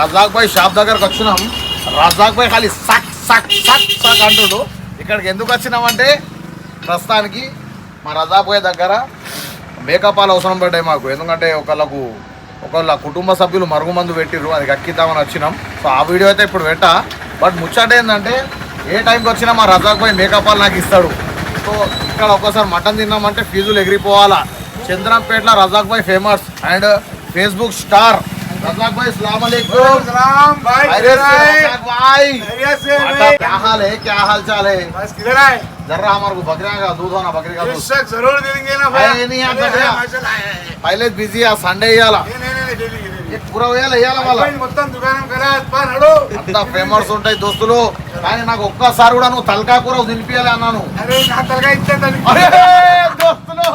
రజాక్ భాయ్ shop దగ్గరకు వచ్చినాం. రజాక్ భాయ్ ఖాళీ సక్ సక్ సక్ సక్ అంటుడు. ఇక్కడికి ఎందుకు వచ్చినామంటే ప్రస్తుతానికి మా రజాక్ భాయ్ దగ్గర మేకపాలు అవసరం పడ్డాయి మాకు. ఎందుకంటే ఒకళ్ళకు ఒకళ్ళ కుటుంబ సభ్యులు మరుగుమందు పెట్టిర్రు అది కక్కిద్దామని వచ్చినాం. సో ఆ వీడియో అయితే ఇప్పుడు పెట్టా. బట్ ముచ్చట ఏంటంటే ఏ టైంకి వచ్చినా మా రజాక్ భాయ్ మేకపాలు నాకు ఇస్తాడు. సో ఇక్కడ ఒక్కసారి మటన్ తిన్నామంటే ఫీజులు ఎగిరిపోవాలా. చంద్రంపేటలో రజాక్ భాయ్ famous and Facebook star Razzaq भाई सलाम अलैकुम सलाम भाई खैरियत किधर से आए? रजाक भाई खैरियत से बता, भाई? क्या हाल है क्या हाल चाल है बस किधर आए जर्रा हमारे को बकरिया का दूध होना बकरी का दूध बेशक जरूर देंगे ना है भाई नहीं आता अरे, भैया। माशाल्लाह, है, है, है। पहले बिजी है संडे ఇయ్యాలా नहीं नहीं नहीं डेली डेली ये पूरा ఇయ్యాల ఇయ్యాల వాళ్ళ అయిపోయింది మొత్తం దుకాణం కదా పా నడు అంతా ఫేమస్ ఉంటాయి దోస్తులు కానీ నాకు ఒక్కసారి కూడా నువ్వు తలకా కూర తినిపించాలి అన్నాను అరే నా తలగా ఇచ్చే అరే దోస్తులు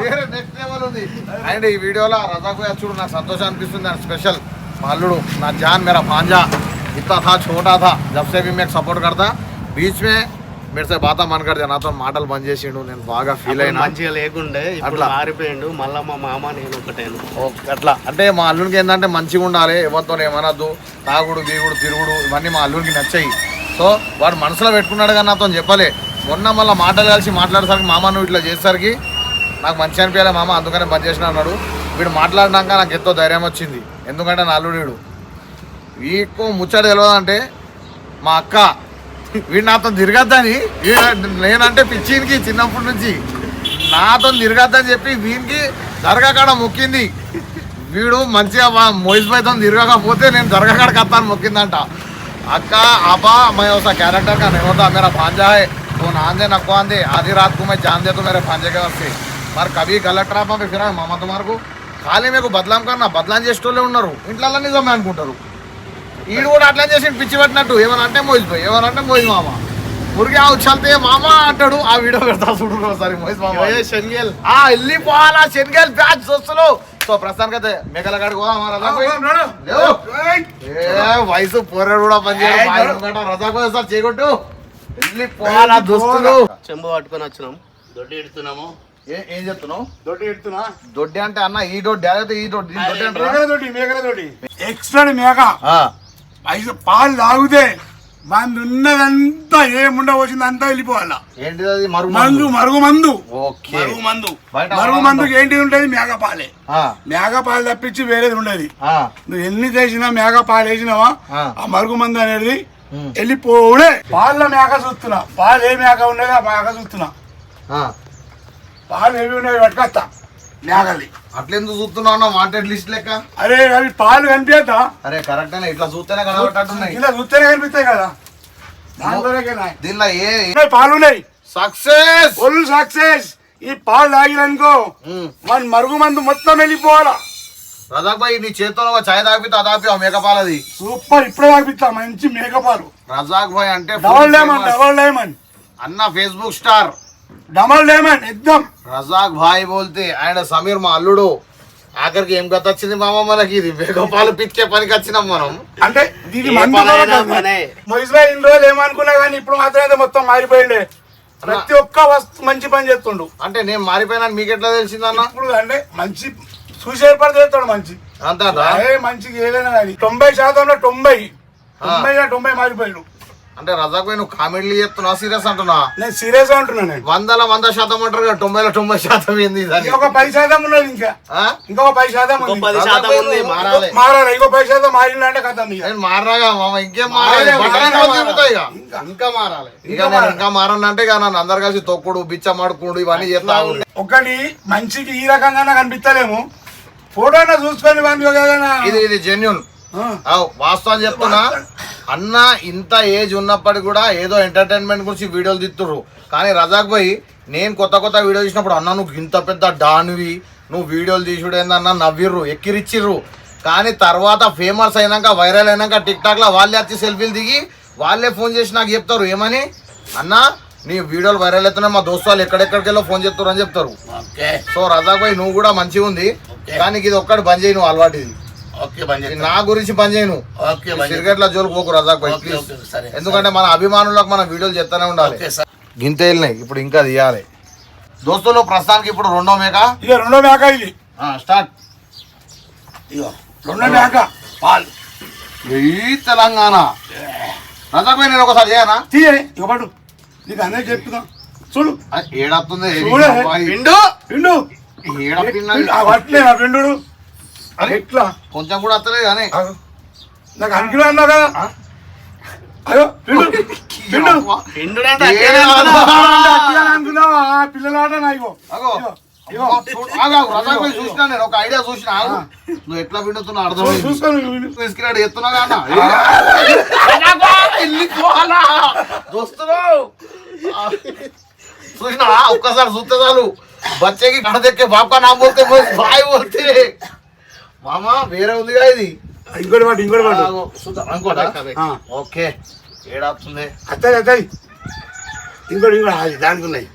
వేరే నెక్స్ట్ లెవెల్ ఉంది. అండ్ ఈ వీడియోలో రజాకు చూడు నాకు సంతోషం అనిపిస్తుంది. అండ్ స్పెషల్ మా అల్లుడు నా జాన్ మేర పాంజా ఇత్తా థా చోటా థా జబ్ సే మీకు సపోర్ట్ కడతా. బీచ్ మే మీరు సే బాత మనకడితే నాతో మాటలు బంద్ చేసిండు. నేను బాగా ఫీల్ అయినా. మంచిగా లేకుండే అట్లా. ఆరిపోయిండు. మళ్ళీ మా మామ నేను ఒకటేను. అట్లా. అంటే మా అల్లునికి ఏంటంటే మంచిగా ఉండాలి. ఎవరితో ఏమనద్దు. తాగుడు గీగుడు తిరుగుడు ఇవన్నీ మా అల్లునికి నచ్చాయి. సో వాడు మనసులో పెట్టుకున్నాడు కానీ నాతో చెప్పలే. మొన్న మళ్ళీ మాటలు కలిసి మాట్లాడేసరికి మామ నువ్వు ఇట్లా చేసేసరికి నాకు మంచి అనిపించాలి మామ అందుకనే బంద్ చేసిన అన్నాడు వీడు మాట్లాడినాక నాకు ఎంతో ధైర్యం వచ్చింది ఎందుకంటే నా అల్లుడు వీడు వీకు ముచ్చట తెలియదంటే మా అక్క వీడు నాతో తిరగద్దని వీడు- నేనంటే పిచ్చినికి చిన్నప్పటి నుంచి నాతో తిరగద్దని చెప్పి వీనికి దర్గాకాడ మొక్కింది వీడు మంచిగా మోయిస్ భాయ్తో తిరగకపోతే నేను దర్గాకాడకి వస్తాను మొక్కిందంట అక్క आबा मैं उसका कैरेक्टर का नहीं होता मेरा भांजा है वो नांदे नको आंदे आधी रात को मैं जान दे तो मेरे भांजे के वास्ते మరి కవి గలట్ రాపా ఫిరా మామ తుమారుకు ఖాళీ మీకు బదలాం కన్నా బదలాం చేసేటోళ్ళే ఉన్నారు. ఇంట్లో నిజమే అనుకుంటారు. ఈడు కూడా అట్లా చేసి పిచ్చి పట్టినట్టు. ఏమని అంటే మోయిపోయి ఏమని అంటే మోయి మామ. ఊరికి ఆ చల్తే మామ అంటాడు ఆ వీడియో పెడతా చూడు ఒకసారి మోయిస్ మామ. శనిగల్. ఆ వెళ్ళిపోవాలా శనగలు బ్యాచ్ చూస్తున్నావు సో ప్రస్తుతానికి అయితే మేకల కాడికి పోదాం రజా పోయి లేవు. ఏ వయసు పోరాడు కూడా పనిచేయడం రజా సార్ చేయగొట్టు. వెళ్ళిపోవాలా దోస్తులు. చెంబు పట్టుకొని వచ్చినాం. దొడ్డి ఎడుతున్నాము ఏ- చెప్తున్నావు? దొడ్డి ఎడుతున్నా? దొడ్డి అంటే అన్న ఈ దొడ్డి అదే ఈ దొడ్డి దొడ్డి? మేకల దొడ్డి మేకల దొడ్డి. ఎక్స్ట్రా మేక. ఐదు పాలు తాగితే మందు ఉన్నదంతా ఏముండ వచ్చింది అంతా వెళ్ళిపోవాలా. ఏంటిది అది? మరుగు మందు. మరుగు మందు. మరుగు మందు. మరుగు మందుకి ఏంటి ఉంటుంది? మేక పాలే. ఆ, మేక పాలు తప్పించి వేరేది ఉండదు. నువ్వు ఎన్ని చేసినా మేక పాలు వేసినావా? ఆ. మరుగు మందు అనేది ఉమ్, వెళ్ళిపోవుడే పాల మేక చూస్తున్నా. పాలు ఏ మేక ఉన్నది ఆ మేక చూస్తున్నా. పాలు ఏవి ఉన్నాయి పట్టుకొస్తా. మేకల్ని అట్లెందుకు చూస్తున్నావు వాంటెడ్ లిస్ట్ లెక్క? అరే అవి పాలు కనిపించద్దా అరే కరెక్ట్ ఇట్లా చూస్తేనే కనబట్టట్టున్నాయి ఇలా చూస్తేనే కనిపిస్తాయి కదా. దీనిలో ఏ పాలు ఉన్నాయి సక్సెస్ ఒళ్ళు సక్సెస్ ఈ పాలు తాగిననుకో మన మరుగు మందు మొత్తం వెళ్ళిపోవాలా? రజాక్ భాయ్ నీ చేతిలో చాయ్ తాగితే అదాపి ఆ మేకపాలది సూపర్ ఇప్పుడే తాగిపిస్తా మంచి మేకపాలు రజాక్ భాయ్ అంటే డబల్ famous. డబల్ లెమన్ అన్న ఫేస్బుక్ స్టార్ డబల్ లెమన్ ఎక్దమ్ రజాక్ భాయ్ బోల్తే ఆయన సమీర్ మా అల్లుడు. ఆఖరికి ఏం గత వచ్చింది మామ మనకి? ఇది మేకపాలు పితికే పనికి వచ్చినాం మనం. అంటే పనే. మొయిస్బాయ్ ఇన్ని రోజులు ఏమనుకున్నా కానీ ఇప్పుడు మాత్రం అయితే మొత్తం మారిపోయిండే. ప్రతి ఒక్క వస్తు మంచి పని చేస్తుండు. అంటే నేను మారిపోయినా మీకు ఎట్లా తెలిసిందన్న ఇప్పుడు అంటే మంచి చూసి ఏర్పాటు చేస్తాడు మంచి. అంతా మంచిగా ఏదైనా కానీ తొంభై శాతంలో తొంభై. తొంభై తొంభై మారిపోయాడు. అంటే రజాక్ నువ్వు కామెడీ చెప్తున్నా సీరియస్ అంటున్నా నేను సీరియస్గా ఉంటున్నాను నేను. వందల వంద శాతం అంటారు కదా తొంభైలో తొంభై శాతం ఏంది ఇంకొక పది శాతం ఉన్నది ఇంకా. ఆ? ఇంకొక పది శాతం మారాలి. మారాలి ఇంకో పది శాతం మారిందంటే కథ మారగా మామ ఇంకేం మారాలి ఇంకా మారాలి? ఇక? ఇంకా. నేను. ఇంకా మారను అంటే ఇక నన్ను అందరు కలిసి తొక్కుడు బిచ్చమాడుకుడు ఇవన్నీ చేస్తా ఉంటాయి ఒకటి మంచికి ఈ రకంగా కనిపిస్తలేము. ఫోటోనా చూసుకొని ఇది ఇది జెన్యున్ వాస్తవం చెప్తున్నా. అన్న ఇంత ఏజ్ ఉన్నప్పటికి కూడా ఏదో ఎంటర్టైన్మెంట్ గురించి వీడియోలు తీస్తుర్రు. కానీ రజాక్ భాయ్ నేను కొత్త కొత్త వీడియో చూసినప్పుడు అన్న నువ్వు ఇంత పెద్ద డాన్వి. నువ్వు వీడియోలు తీసుడు ఏందన్న నవ్విర్రు ఎక్కిరిచ్చిర్రు. కానీ తర్వాత ఫేమస్ అయినాక వైరల్ అయినాక టిక్ టాక్లో వాళ్ళే వచ్చి సెల్ఫీలు దిగి వాళ్ళే ఫోన్ చేసి నాకు చెప్తారు. ఏమని? అన్న నీ వీడియోలు వైరల్ అవుతున్నాయి మా దోస్తు వాళ్ళు ఎక్కడెక్కడికి వెళ్ళో ఫోన్ చెప్తారు అని చెప్తారు. సో రజాక్ భాయ్ నువ్వు కూడా మంచిగా ఉంది కానీ ఇది ఒక్కటి బంద్ చేయి నువ్వు అలవాటు ఇది. ఇది. నా గురించి పని చేయను. ఓకే బంద్ చేస్తా. సిగరెట్ల జోలికి పోకు రజాక్ భాయ్ ప్లీజ్ ఎందుకంటే మన అభిమానులకు మన వీడియోలు చెప్తానే ఉండాలి. Okay sir. గింత వెళ్ళినాయి ఇప్పుడు ఇంకా తీయాలి. దోస్తులు ప్రస్తుతానికి ఇప్పుడు రెండో మేక. ఇక రెండో మేక ఇది. స్టార్ట్. ఇగో రెండో మేక. పాలు. ఈ తెలంగాణ. రజాకు నేను ఒకసారి చేయనా? తీయే పడు నీకు అనేది చెప్తున్నా. చూడు. ఏడవుతుంది చూడే. అరే. ఎట్లా కొంచెం కూడా వస్తలేదు కానీ. నాకు అనుకున్నా అన్నా కదా అయ్యో అనుకున్నావా పిల్లల ఆట నా ఇగో? అగో. ఇగో. అమ్మో, చూడు, ఆగు, ఆగు, రజాకు పోయి చూసినా నేను ఒక ఐడియా చూసిన. నువ్వు ఎట్లా పిండుతున్నా అర్థమైంది. చూసుకోను పిండు. తీసుకురాడు ఎత్తున్నా కానా చూస్తున్నావు చూసినా ఒక్కసారి చూస్తే చాలు. బచ్చేకి కడ తెక్కే బాపా నా పోతే బాయ్ పోతే మామ వేరే ఉందిగా ఇది. ఇంకోటి పట్టు ఇంకోటి ఆగు, చూద్దాం, అనుకోటా. ఓకే ఏడాస్తుంది అత్తది అత్తది. ఇంకోటి ఇంకోటి అది దానికి ఉన్నాయి.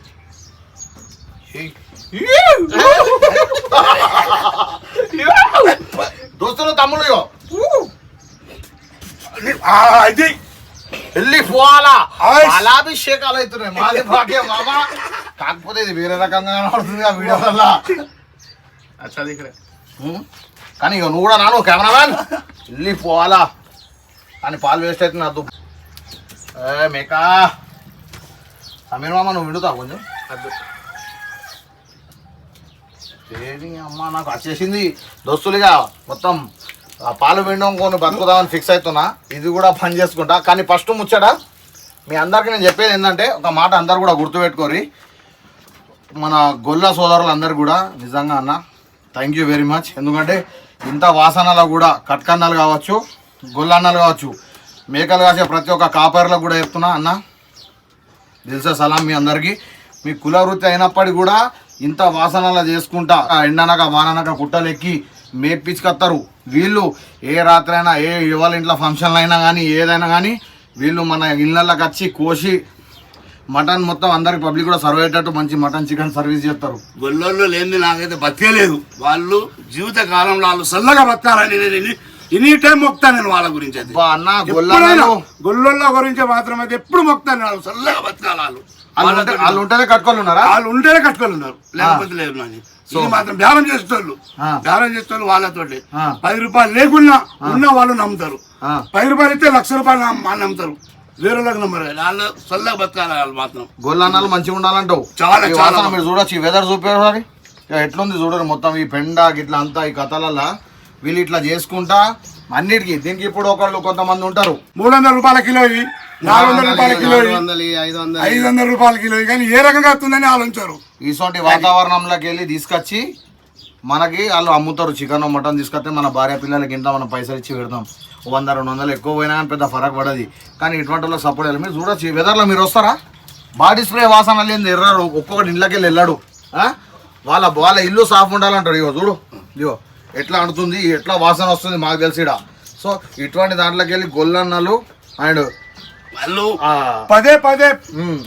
దోస్తులు తమ్ముడు అది వెళ్ళి పోవాలా? ఆయ్. పాలాభిషేకాలు అవుతున్నాయి మాది భాగ్యం మామ. కాకపోతే ఇది వేరే రకంగా కనబడుతుంది ఆ వీడియో వల్ల. అచ్చా ఉమ్. కానీ ఇక నువ్వు కూడా నాను కెమెరామ్యాన్. వెళ్ళి పోవాలా? అని పాలు వేస్ట్ అవుతుంది అద్దు ఏ మేకా. సమీర్ మామ నువ్వు విడుతావు కొంచెం? ఏది అమ్మ నాకు వచ్చేసింది. దోస్తులుగా మొత్తం పాలు పిండం కొన్ని బతుకుదామని ఫిక్స్ అవుతున్నా. ఇది కూడా పని చేసుకుంటా. కానీ ఫస్ట్ ముచ్చట మీ అందరికీ నేను చెప్పేది ఏంటంటే ఒక మాట అందరు కూడా గుర్తుపెట్టుకోరి. మన గొల్ల సోదరులు అందరు కూడా నిజంగా అన్న థ్యాంక్ యూ వెరీ మచ్ ఎందుకంటే ఇంత వాసనలో కూడా కట్కన్నాలు కావచ్చు గొల్లన్నలు కావచ్చు మేకలు కాసే ప్రతి ఒక్క కాపర్లకు కూడా చెప్తున్నా అన్న. తెలుసా సలాం మీ అందరికీ? మీ కుల వృత్తి అయినప్పటికీ కూడా ఇంత వాసనలా చేసుకుంటా ఆ ఎండనక వాననక కుట్టలెక్కి మేపించుకొస్తారు వీళ్ళు ఏ రాత్రైనా ఏ ఎవరి ఇంట్లో ఫంక్షన్లు అయినా కానీ ఏదైనా కానీ వీళ్ళు మన ఇళ్ళకి వచ్చి కోసి మటన్ మొత్తం అందరికి పబ్లిక్ కూడా సర్వ్ అయ్యేటట్టు మంచి మటన్ చికెన్ సర్వీస్ చేస్తారు. గొల్లోళ్ళు లేనిది నాకైతే బతికేలేదు వాళ్ళు జీవిత కాలంలో వాళ్ళు చల్లగా బతకాలని నేను ఎనీ టైం మొక్తాను నేను వాళ్ళ గురించి అయితే. అన్న గొల్లోళ్ళ గురించి మాత్రం అయితే ఎప్పుడు మొక్తాను వాళ్ళు చల్లగా బతకాలి వాళ్ళు. వాళ్ళు ఉంటే- వాళ్ళు ఉంటేనే కట్టుకోవాలి ఉన్నారా? వాళ్ళు ఉంటేనే కట్టుకొని ఉన్నారు. లేకపోతే లేదు నాని. ఇది మాత్రం బేరం చేసేటోళ్ళు. బేరం చేసేటోళ్ళు వాళ్ళతోటి. పది రూపాయలు లేకున్నా ఉన్న వాళ్ళు నమ్ముతారు. పది రూపాయలు ఇస్తే లక్ష రూపాయలు నమ్ముతారు. నమ్మరు వాళ్ళు చల్లగా బతకాలి వాళ్ళు మాత్రం. గొల్లన్నాలు మంచిగా ఉండాలంటావు. చాలా, చాలా. మీరు చూడొచ్చు. ఈ వెదర్ చూపారు ఎట్లుంది చూడరు మొత్తం ఈ పెండ గిట్ల అంతా ఈ కథలల్లా. వీళ్ళు ఇట్లా చేసుకుంటా అన్నిటికీ. దీనికి ఇప్పుడు ఒకళ్ళు కొంతమంది ఉంటారు. మూడు వందల రూపాయల కిలో నాలుగు వందల రూపాయల కిలో ఐదు వందలు రూపాయల కిలో కానీ ఏ రకంగా వస్తుందని ఆలోచించారు. ఇటువంటి వాతావరణంలోకి వెళ్ళి తీసుకొచ్చి మనకి వాళ్ళు అమ్ముతారు. చికెన్ మటన్ తీసుకొస్తే మన భార్య పిల్లలకి ఇంత మనం పైసలు ఇచ్చి పెడతాం. వంద రెండు వందలు ఎక్కువ పోయినా కానీ పెద్ద ఫరక్ పడది. కానీ ఇటువంటి వాళ్ళకి సపోర్ట్ చేయాలి. మీరు చూడొచ్చు వెదర్లో మీరు వస్తారా? బాడీ స్ప్రే వాసన లేని ఎర్రాడు ఒక్కొక్కటి ఇళ్ళకి వెళ్ళి వెళ్ళాడు. ఆ? వాళ్ళ వాళ్ళ ఇల్లు సాఫ్ ఉండాలంటాడు ఇగో చూడు ఇగో ఎట్లా అంటుతుంది ఎట్లా వాసన వస్తుంది మాకు తెలిసి ఈడ. సో ఇటువంటి దాంట్లోకి వెళ్ళి గొల్లన్నలు అండ్ వాళ్ళు పదే పదే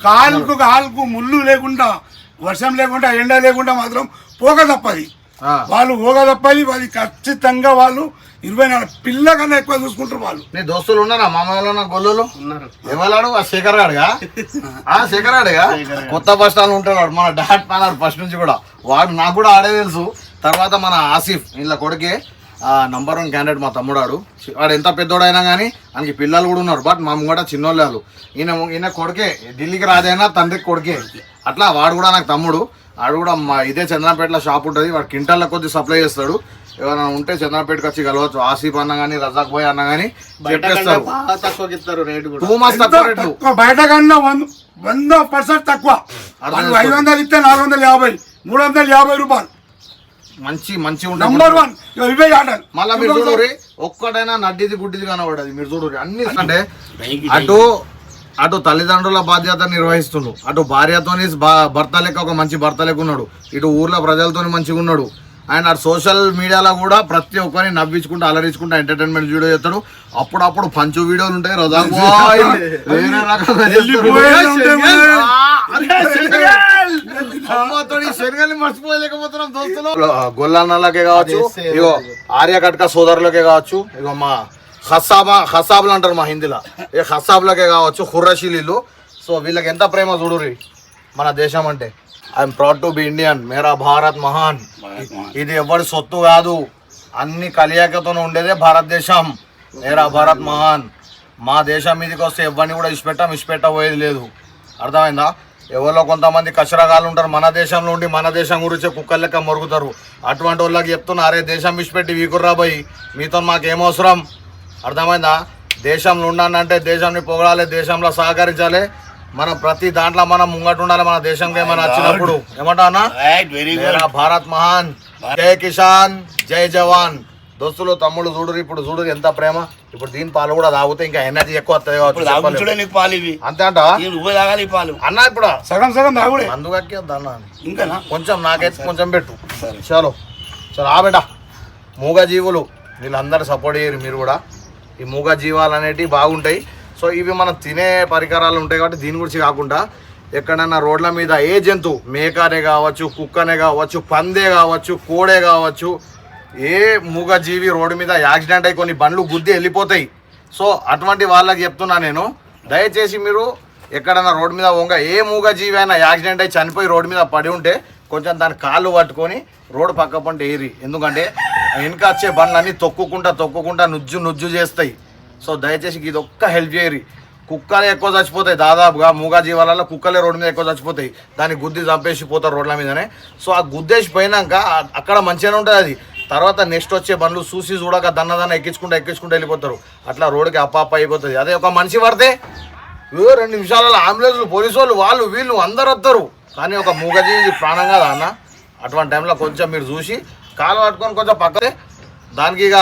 కాలుకు కాలుకు ముళ్ళు లేకుండా వర్షం లేకుండా ఎండ లేకుండా మాత్రం పోక తప్పది. వాళ్ళు పోక తప్పది అది ఖచ్చితంగా వాళ్ళు ఇరవై నాలుగు పిల్ల కన్నా ఎక్కువ చూసుకుంటారు వాళ్ళు. నీ దోస్తులు ఉన్నారా? మామయ్యలో గొల్లులు? ఉన్నారు. ఎవరాడు ఆ శేఖర్ గాడుగా? ఆ శేఖర్ గాడుగా? కొత్త బస్ స్టాండ్ ఉంటాడు మన డాట్ ప్యానర్ ఫస్ట్ నుంచి కూడా. వాడు నాకు కూడా ఆడే తెలుసు. తర్వాత మన ఆసిఫ్ వీళ్ళ కొడుకే నంబర్ వన్ క్యాండిడేట్ మా తమ్ముడాడు వాడు ఎంత పెద్దోడైనా కానీ ఆయనకి పిల్లలు కూడా ఉన్నారు. బట్ మా ముంగట చిన్నోళ్ళు ఈయన ఈయన కొడుకే. ఢిల్లీకి రాదైనా? తండ్రికి కొడుకే. అట్లా వాడు కూడా నాకు తమ్ముడు. వాడు కూడా మా ఇదే చంద్రపేటలో షాప్ ఉంటుంది. వాడు క్వింటాల్లో కొద్ది సప్లై చేస్తాడు. ఎవరైనా ఉంటే చంద్రపేటకి వచ్చి కలవచ్చు. ఆసిఫ్ అన్న కానీ రజాక్ బాయ్ అన్న కానీ చెప్పేస్తారు. బాగా తక్కువకి ఇస్తారు రేటు కూడా. టూ మంత్స్ తక్కువ రేట్లు. బయట కన్నా వంద వంద పర్సెంట్ తక్కువ. ఐదు వందలు ఇస్తే నాలుగు వందల యాభై మూడు వందల యాభై రూపాయలు. మంచి మంచి నంబర్ ఉంటుంది వన్ ఇగో ఇవే ఆటలు మళ్ళీ మీరు చూడరు ఒక్కటైనా నడ్డిది గుడ్డిది కనబడదు. మీరు చూడరు అన్ని అంటే అటు అటు తల్లిదండ్రుల బాధ్యత నిర్వహిస్తుండు. అటు భార్యతోని బా- భర్త లెక్క ఒక మంచి భర్త లెక్క ఉన్నాడు. ఇటు ఊర్లో ప్రజలతోని మంచిగా ఉన్నాడు. అండ్ అటు సోషల్ మీడియాలో కూడా ప్రతి ఒక్కరిని నవ్వించుకుంటూ అలరించుకుంటూ ఎంటర్టైన్మెంట్ వీడియో చేస్తాడు. అప్పుడప్పుడు పంచు వీడియోలు ఉంటాయి రోజా వేరే రకంగా మర్చిపోలేకపోతున్నాం దోస్తులు. గొల్లన్నలకే కావచ్చు ఇగో ఆర్య కట్క సోదరులకే కావచ్చు ఇగో మా హసాబా హసాబులు అంటారు మా హిందీలో. ఏ హసాబులకే కావచ్చు హుర్రశీలీలు. సో వీళ్ళకి ఎంత ప్రేమ చూడురి మన దేశం అంటే? I'm proud to be Indian మేరా భారత్ మహాన్. ఇది ఎవరి సొత్తు కాదు. అన్ని కలియాకతో ఉండేదే భారతదేశం. నేరా భారత్ మహాన్. మా దేశం మీదకి వస్తే ఎవరిని కూడా ఇష్టపెట్టాం ఇష్టపెట్టబోయేది లేదు. అర్థమైందా? ఎవరిలో కొంతమంది కచరగాలు ఉంటారు. మన దేశంలో ఉండి మన దేశం గురించి కుక్కల లెక్క మొరుగుతారు. అటువంటి వాళ్ళకి చెప్తున్నా అరే దేశం విడిచిపెట్టి వీకుర్రా పోయి మీతో మాకేం అవసరం? అర్థమైందా? దేశంలో ఉండాలంటే దేశంని పొగడాలి దేశంలో సహకరించాలి. మనం ప్రతి దాంట్లో మనం ముంగట ఉండాలి మన దేశంకి ఏమైనా వచ్చినప్పుడు. ఏమంటా అన్నా వెరీ మేరా భారత్ మహాన్. జై కిసాన్ జై జవాన్. దోస్తులు తమ్ముడు చూడరు ఇప్పుడు చూడరు ఎంత ప్రేమ. ఇప్పుడు దీని పాలు కూడా తాగితే ఇంకా ఎనర్జీ ఎక్కువ వస్తుంది కావచ్చు అంతే పాలు. అన్న ఇప్పుడు. సగం సగం తాగుడే. అందుకకి అన్న? ఇంకానా? కొంచెం నాకైతే కొంచెం పెట్టు. చలో. చలో ఆ బేట మూగ జీవులు వీళ్ళందరూ సపోర్ట్ చేయరు మీరు కూడా. ఈ మూగ జీవాలు అనేటివి బాగుంటాయి. సో ఇవి మనం తినే పరికరాలు ఉంటాయి కాబట్టి దీని గురించి కాకుండా ఎక్కడైనా రోడ్ల మీద ఏ జంతువు మేకనే కావచ్చు కుక్కనే కావచ్చు పందే కావచ్చు కోడే కావచ్చు ఏ మూగజీవి రోడ్డు మీద యాక్సిడెంట్ అయి కొన్ని బండ్లు గుద్ది వెళ్ళిపోతాయి. సో అటువంటి వాళ్ళకి చెప్తున్నా నేను దయచేసి మీరు ఎక్కడైనా రోడ్డు మీద వంగ ఏ మూగజీవి అయినా యాక్సిడెంట్ అయి చనిపోయి రోడ్డు మీద పడి ఉంటే కొంచెం దాని కాళ్ళు పట్టుకొని రోడ్డు పక్క పంట ఏరి. ఎందుకంటే వెనుక వచ్చే బండ్లన్నీ తొక్కుకుంటా తొక్కుకుంటా నుజ్జు నుజ్జు చేస్తాయి. సో దయచేసి ఇది ఒక్క హెల్ప్ చేయరి. కుక్కలే ఎక్కువ చచ్చిపోతాయి. దాదాపుగా మూగా జీవాలలో కుక్కలే రోడ్డు మీద ఎక్కువ చచ్చిపోతాయి. దాన్ని గుద్ది చంపేసి పోతారు రోడ్ల మీదనే. సో ఆ గుద్దేసి పోయినాక అక్కడ మంచిగానే ఉంటుంది అది. తర్వాత నెక్స్ట్ వచ్చే బండ్లు చూసి చూడక దన్న దన్న ఎక్కించుకుంటూ ఎక్కించుకుంటూ వెళ్ళిపోతారు. అట్లా రోడ్డుకి అప్పాప అయిపోతుంది. అదే ఒక మనిషి పడితే రెండు నిమిషాలలో అంబులెన్స్లు పోలీసు వాళ్ళు వాళ్ళు వీళ్ళు అందరు వస్తారు. కానీ ఒక మూగజీవి ప్రాణం కదా అన్న? అటువంటి టైంలో కొంచెం మీరు చూసి కాలు పట్టుకొని కొంచెం పక్కనే దానికి ఇక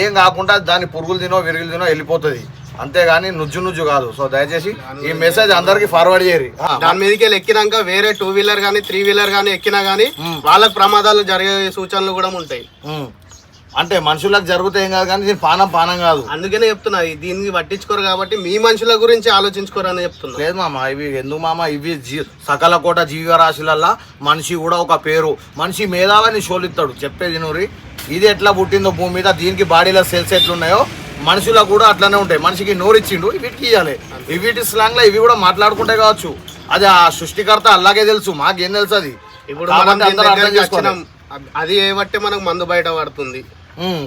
ఏం కాకుండా దాని పురుగులు తినో విరుగులు తినో వెళ్ళిపోతుంది. అంతేగాని నుజ్జు నుజ్జు కాదు. సో దయచేసి ఈ మెసేజ్ అందరికి ఫార్వర్డ్ చేయరు. దాని మీదకి వెళ్ళి ఎక్కినాక వేరే టూ వీలర్ గానీ త్రీ వీలర్ గానీ ఎక్కినా గానీ వాళ్ళకి ప్రమాదాలు జరిగే సూచనలు కూడా ఉంటాయి. అంటే మనుషులకు జరిగితే ఏం కాదు కానీ దీని పానం పానం కాదు. అందుకనే చెప్తున్నా ఈ దీనికి పట్టించుకోరు కాబట్టి మీ మనుషుల గురించి ఆలోచించుకోరు అని చెప్తున్నా. లేదు మామ ఇవి ఎందుకు మామ ఇవి సకల కోట జీవరాశులల్లా మనిషి కూడా ఒక పేరు. మనిషి మేధావని షోలిస్తాడు. చెప్పేది నూరి. ఇది ఎట్లా పుట్టిందో భూమి మీద దీనికి బాడీలో సెల్స్ ఎట్లున్నాయో మనుషులకు కూడా అట్లనే ఉంటాయి. మనిషికి నోరు ఇచ్చిండు వీటికి ఇవ్వాలి వీటి స్లాంగ్లో ఇవి కూడా మాట్లాడుకుంటే కావచ్చు. అది ఆ సృష్టికర్త అలాగే తెలుసు మాకేం తెలుసు అది. ఇప్పుడు. అది- అది ఏ బట్టే మనకు మందు బయట పడుతుంది?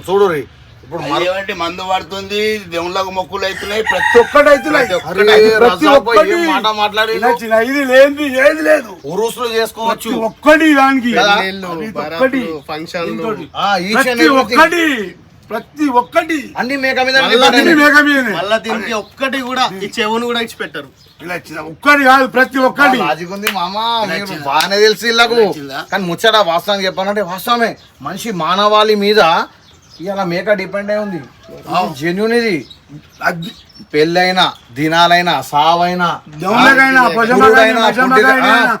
చూడురి ఇప్పుడు ఏమంటే మందు పడుతుంది దేవుళ్ళకు మొక్కులు అవుతున్నాయి ప్రతి ప్రతి ఒక్కటి అవుతున్నాయి. మాట మాట్లాడి ఇది లేనిది ఏది లేదు. ఉరుసులు చేసుకోవచ్చు. ప్రతి ఒక్కటి దానికి. ఒక్కటి everything. ఒక్కటి ప్రతి ఒక్కటి. అన్ని మేక మీద మళ్ళా దీనికి ఒక్కటి కూడా ఈ చెవును కూడా ఇచ్చి పెట్టరు ఇలా చిన్న ఒక్కటి కాదు ప్రతి ఒక్కటి. లాజిక్ ఉంది మామ. బాగానే తెలిసి ఇళ్ళకు. కానీ ముచ్చట వాస్తవం చెప్పానంటే వాస్తవమే. మనిషి మానవాళి మీద ఇలా మేక డిపెండ్ అయి ఉంది. జెన్యున్ ఇది పెళ్ళైనా దినాలైనా సావైనా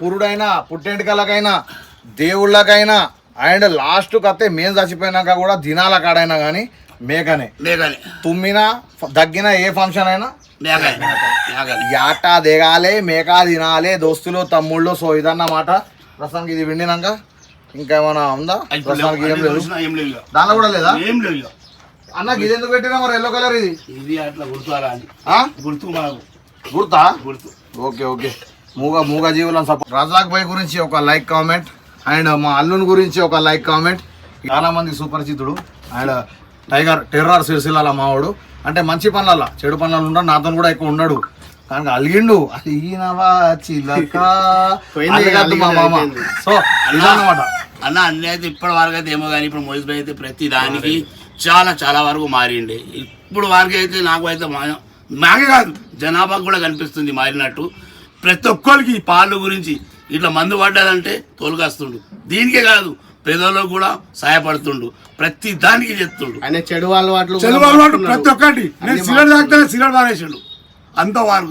పురుడైనా పుట్టెంటికలకైనా దేవుళ్ళకైనా అండ్ లాస్ట్ కత్తే మేము చచ్చిపోయినాక కూడా దినాల కాడైనా కానీ మేకనే. మేఘాలే తుమ్మినా దగ్గిన ఏ ఫంక్షన్ అయినా యాట దిగాలే మేక తినాలే దోస్తులు తమ్ముళ్ళు సో ఇదన్నమాట. ప్రస్తుతానికి ఇది విండినాక? ఇంకేమైనా ఉందా? లేదు. దానిలో కూడా లేదా? ఏం ఇక. అన్న ఇది ఎందుకు పెట్టినా మరి ఎల్లో కలర్ ఇది? ఇది అట్లా గుర్తురా అని. ఆ? గుర్తు మనకు గుర్తా? గుర్తు. Okay okay. మూగ మూగ జీవులను సపోర్ట్ రజాక్ భాయ్ గురించి ఒక లైక్ కామెంట్ అండ్ మా అల్లుని గురించి ఒక లైక్ కామెంట్ చాలా మంది సుపరిచితుడు. అండ్ టైగర్ టెర్రర్ సిరిసిల్ల మావాడు. అంటే మంచి పనుల చెడు పనులలో ఉండడు. నాతో కూడా ఎక్కువ ఉండడు. కానీ అలిగిండు. అలిగినవా చిలక. మా మామ. సో ఇదన్నమాట. అన్న అన్ని అయితే ఇప్పటి వరకు అయితే ఏమో కానీ ఇప్పుడు మోహిత్ భాయ్ అయితే ప్రతి దానికి చాలా చాలా వరకు మారిండే. ఇప్పుడు వరకు అయితే నాకు అయితే మా- మాకే కాదు జనాభాకు కూడా కనిపిస్తుంది మారినట్టు. ప్రతి ఒక్కరికి ఈ పాలు గురించి ఇట్లా మందు పడ్డదంటే తోలుకొస్తుండు. దీనికే కాదు పేదలకు కూడా సహాయపడుతుండు. ప్రతి దానికి చెప్తుండు. ఆయన చెడు అలవాట్లు అలవాటు ప్రతి ఒక్కటి. నేను సిగరెట్ తాగితే సిగరెట్ మానేసిండు అంత వారు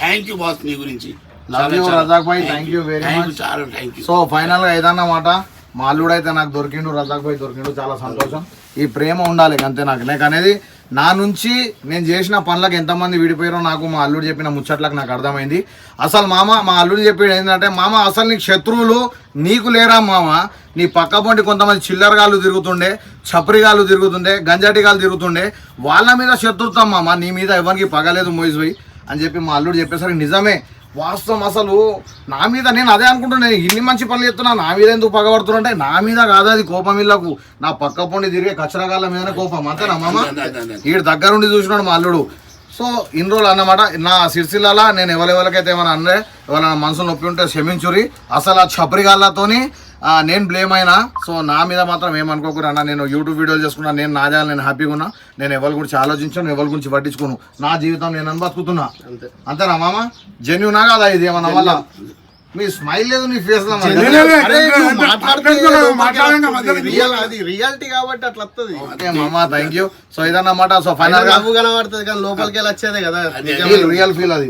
థ్యాంక్ యూ బాస్ నీ గురించి. Love you Razak Bhai thank you very much చాలా థ్యాంక్ యూ సో ఫైనల్గా ఏదన్నా మాట? మా అల్లుడు అయితే నాకు దొరికిండు రజాక్ భాయ్ దొరికిండు చాలా సంతోషం. ఈ ప్రేమ ఉండాలి అంతే నాకు. నాకు అనేది నా నుంచి నేను చేసిన పనులకు ఎంతమంది విడిపోయారో నాకు మా అల్లుడు చెప్పిన ముచ్చట్లకు నాకు అర్థమైంది. అసలు మామ మా అల్లుడు చెప్పేది ఏంటంటే మామ అసలు నీకు శత్రువులు నీకు లేరా మామ? నీ పక్క పొంటి కొంతమంది చిల్లరగాళ్ళు తిరుగుతుండే చప్రిగాళ్ళు తిరుగుతుండే గంజాటిగాళ్ళు తిరుగుతుండే. వాళ్ళ మీద శత్రుత్వం మామ నీ మీద ఎవరికి పగలేదు మోయిస్ భాయ్ అని చెప్పి మా అల్లుడు చెప్పేసరికి నిజమే. వాస్తవం అసలు నా మీద నేను అదే అనుకుంటున్నా ఇన్ని మంచి పనులు చెప్తున్నా నా మీద ఎందుకు పగబడుతున్నా అంటే నా మీద కాదు అది కోపం ఇళ్ళకు. నా పక్క పొండి తిరిగే కచ్చరగాళ్ళ మీదనే కోపం అంతేనా మామ. ఈడు దగ్గరుండి చూసినాడు మా అల్లుడు. సో ఇన్ని రోజులు అన్నమాట నా సిరిసిల్లలో నేను ఎవరెవరికైతే ఏమైనా అన్నే ఎవరైనా మనసు నొప్పి ఉంటే క్షమించురి అసలు ఆ చప్రిగాళ్ళతోని నేను బ్లేమ్ అయినా. సో నా మీద మాత్రం ఏమనుకోకూడదు అన్న నేను యూట్యూబ్ వీడియోలు చేసుకున్నా. నేను నా జాలి నేను హ్యాపీగా ఉన్నా. నేను ఎవరి గురించి ఆలోచించాను ఎవరి గురించి పట్టించుకోను. నా జీవితం నేను అని బతుకుతున్నా. అంతే. అంతేనా మామ? జెన్యునా కాదా ఇది ఏమన్నా వల్ల? మీ స్మైల్ లేదు నీ ఫేస్ అది రియాలిటీ కాబట్టి అట్లా వస్తుంది ఓకే మామ థ్యాంక్ యూ సో ఇదన్నమాట. సో ఫైనల్ కనబడుతుంది కానీ లోపలికి వెళ్ళి వచ్చేదే కదా. రియల్ ఫీల్ అది.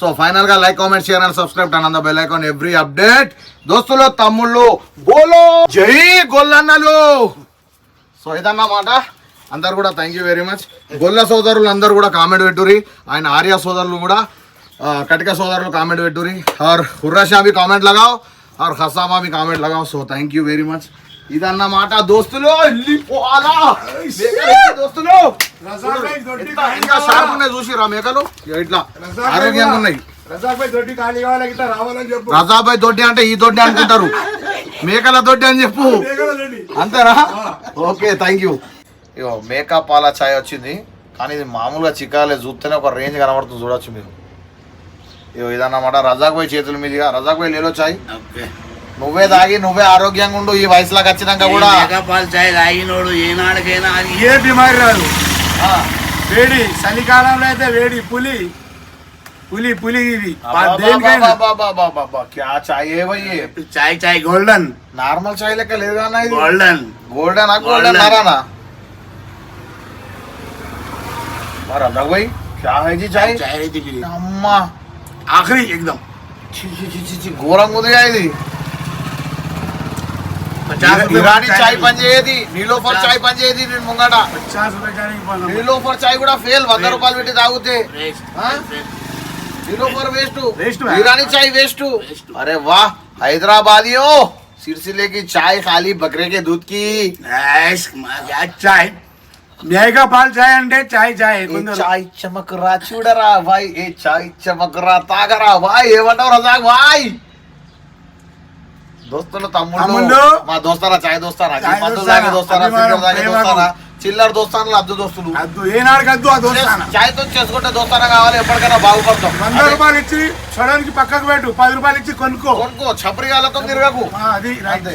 సో ఫైనల్గా like comment share and subscribe and the bell icon every update దోస్తులు తమ్ముళ్ళు బోలో జై గొల్లన్నలు! సో ఇదన్నమాట అందరు కూడా థ్యాంక్ యూ వెరీ మచ్ గొల్ల సోదరులు అందరు కూడా కామెంట్ పెట్టురి ఆయన ఆర్య సోదరులు కూడా కటిక సోదరులు కామెంట్ పెట్టురి ఆర్ హుర్రాషా కామెంట్ లగావ్. ఆర్ హసామా comment లగావ్. So thank you very much ఇదన్నమాట దోస్తులు వెళ్ళిపోవాలా? దోస్తులు. షార్ప్ కావాలా? ఉన్నాయి చూసిరా మేకలు? ఇట్లా ఆరోగ్యంగా ఉన్నాయి. రజాబాయ్ దొడ్డి అంటే ఈ దొడ్డి అనుకుంటారు. మేకల దొడ్డి అని చెప్పు. అంతేనా? ఓకే థ్యాంక్ యూ ఇగో మేకప్ పాల ఛాయ్ వచ్చింది. కానీ ఇది మామూలుగా చిక్కాలే చూస్తేనే ఒక రేంజ్ కనబడుతుంది చూడొచ్చు మీరు. ఇగో ఇదన్నమాట రజాక్ భాయ్ చేతుల మీదుగా. రజాక్ భాయ్ లేలో ఛాయ్? ఓకే. నువ్వే తాగి నువ్వే ఆరోగ్యంగా ఉండు ఈ వయసులో వచ్చినాక కూడా. తాగినోడు ఏనాడికైనా ఏ బిమారి రాదు వేడి చలికాలంలో అయితే వేడి పులి. పులి పులి ఇది చాయ్ చాయ్ గోల్డెన్. నార్మల్ చాయ్ లెక్క లేదు అన్న గోల్డెన్. Golden golden. నారానా? అమ్మా. ఆఖరి ఎక్దమ్ ఘోరంగా ఉందిగా ఇది. పచాస్ రూపాయలు ఇరానీ చాయ్ పనిచేయది నీలోఫర్ చాయ్ పనిచేయది నేను ముంగట పచాస్ రూపాయలు నీలోఫర్ చాయ్ కూడా ఫెయిల్ వంద రూపాయలు పెట్టి తాగుతే ఫ్రెష్, ఆ? Fresh. Niloufer waste Waste, Irani chai waste Waste. अरे वाह हैदराबादियों सिलसिले की चाय खाली बकरे के दूध की ఫ్రెష్, మా గ్యాస్ చాయ్ మేఘా పాల్ చాయ్ అంటే చాయ్ చాయ్ ఏ కొందరు చాయ్ చమకరా చూడరా భాయ్ ఏ చాయ్ చమకరా తాగరా భాయ్ ఏమంటావు రజాక్ భాయ్ దోస్తులు తమ్ముళ్ళు. మా దోస్తారా చాయ్ దోస్తారా? చాయ్ దోస్తారా, తాగే దోస్తారా? అభిమానం, సిగరెట్ తాగే ప్రేమకు. దోస్తారా? చిల్లర దోస్తాను అద్దు దోస్తులు? అద్దు ఏనాడు కద్దు ఆ దోస్తాన? చాయ్తో చేసుకుంటే దోస్తారా కావాలి? ఎప్పటికైనా బాగుపడతాం. వంద రూపాయలు ఇచ్చి చూడడానికి పక్కకు పెట్టు పది రూపాయలు ఇచ్చి కొనుక్కో. కొనుక్కో చప్రిగాలతో తిరగకు. అది అంతే